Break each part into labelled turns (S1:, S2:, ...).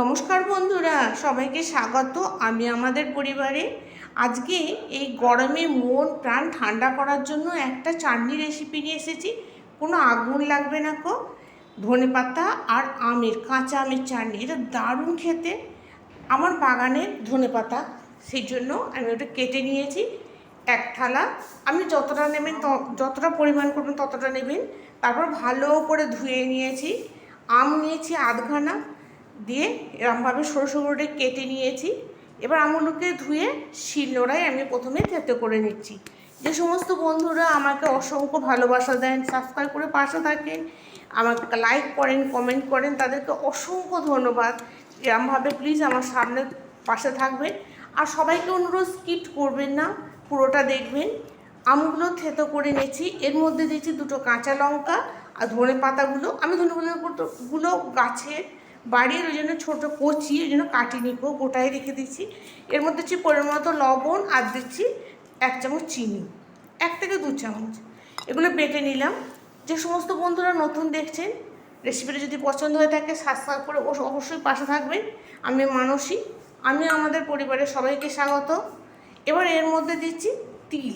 S1: নমস্কার বন্ধুরা, সবাইকে স্বাগত। আমি আমাদের পরিবারে। আজকে এই গরমে মন প্রাণ ঠান্ডা করার জন্য একটা চাটনি রেসিপি নিয়ে এসেছি। কোনো আগুন লাগবে না কো। ধনে পাতা আর আমের, কাঁচা আমের চাটনি। এটা দারুণ খেতে। আমার বাগানের ধনে পাতা, সেই জন্য আমি ওটা কেটে নিয়েছি। এক থালা। আপনি যতটা নেবেন যতটা পরিমাণ করবেন ততটা নেবেন। তারপর ভালো করে ধুয়ে নিয়েছি। আম নিয়েছি আধখানা। দিয়ে এরমভাবে সরু সরু করে কেটে নিয়েছি। এবার আমগুলোকে ধুয়ে শিলনোড়ায় আমি প্রথমে থেতো করে নিচ্ছি। যে সমস্ত বন্ধুরা আমাকে অসংখ্য ভালোবাসা দেন সাবস্ক্রাইব করে পাশে থাকেন, আমাকে লাইক করেন কমেন্ট করেন, তাদেরকে অসংখ্য ধন্যবাদ। এরমভাবে প্লিজ আমার সামনে পাশে থাকবেন। আর সবাইকে অনুরোধ স্কিপ করবেন না, পুরোটা দেখবেন। আমগুলো থেতো করে নিয়েছি। এর মধ্যে দিয়েছি দুটো কাঁচা লঙ্কা আর ধনে পাতাগুলো আমি ধনে পাতাগুলো গাছের বাড়ির ওই জন্য ছোটো কচি ওই জন্য কাটি নিব গোটায় রেখে দিচ্ছি। এর মধ্যে দিচ্ছি পরিমাণ মতো লবণ আর দিচ্ছি এক চামচ চিনি, এক থেকে দু চামচ। এগুলো বেটে নিলাম। যে সমস্ত বন্ধুরা নতুন দেখছেন রেসিপিটা যদি পছন্দ হয়ে থাকে সাবস্ক্রাইব করে অবশ্য- অবশ্যই পাশে থাকবেন। আমি মানসী, আমি আমাদের পরিবারের সবাইকে স্বাগত। এবার এর মধ্যে দিচ্ছি তিল,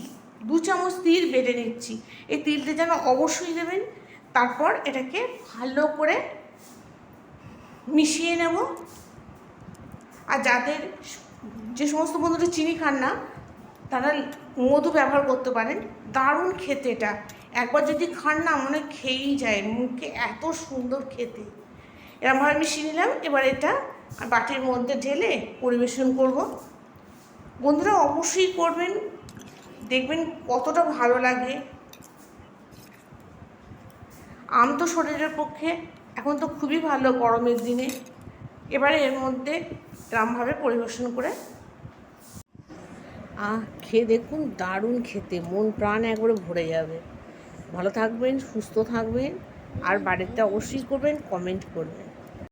S1: দু চামচ তিল বেটে নিচ্ছি। এই তিলটা যেন অবশ্যই দেবেন, তারপর এটাকে ভালো করে মিশিয়ে নেব। আর যাদের যে সমস্ত বন্ধুরা চিনি খান না, তারা মধু ব্যবহার করতে পারেন। দারুণ খেতে এটা। একবার যদি খান না, মনে খেয়েই যায়। মুখে এত সুন্দর খেতে। এরমভাবে মিশিয়ে নিলাম। এবার এটা বাটির মধ্যে ঢেলে পরিবেশন করব। বন্ধুরা অবশ্যই করবেন। দেখবেন কতটা ভালো লাগে। আম তো শরীরের পক্ষে এখন তো খুবই ভালো গরমের দিনে। এবারে এর মধ্যে এরমভাবে পরিবেশন করে। আহ, খেয়ে দেখুন, দারুণ খেতে। মন প্রাণ একবারে ভরে যাবে। ভালো থাকবেন, সুস্থ থাকবেন। আর বাড়িতে অবশ্যই করবেন কমেন্ট করবেন।